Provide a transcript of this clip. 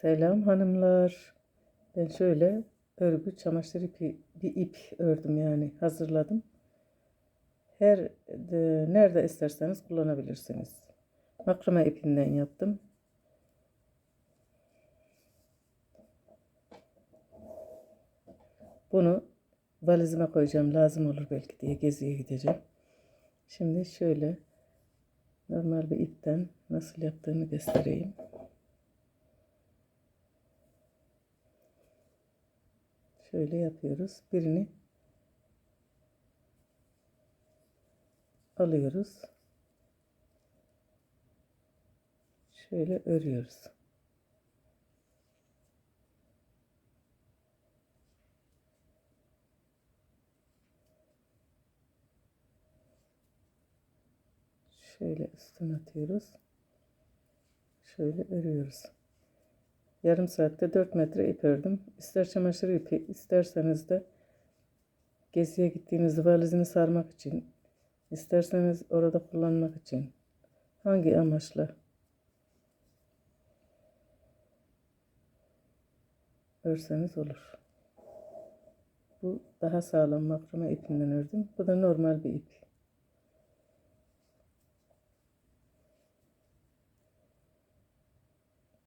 Selam hanımlar. Ben şöyle örgü çamaşır ipi bir ip ördüm yani hazırladım. Her de, nerede isterseniz kullanabilirsiniz. Makrame ipinden yaptım. Bunu valizime koyacağım. Lazım olur belki diye geziye gideceğim. Şimdi şöyle normal bir ipten nasıl yaptığını göstereyim. Şöyle yapıyoruz. Birini alıyoruz. Şöyle örüyoruz. Şöyle üstüne atıyoruz. Şöyle örüyoruz. Yarım saatte 4 metre ip ördüm. İster çamaşır ipi, isterseniz de geziye gittiğinizde valizini sarmak için, isterseniz orada kullanmak için. Hangi amaçla örseniz olur. Bu daha sağlam makrame ipinden ördüm. Bu da normal bir ip.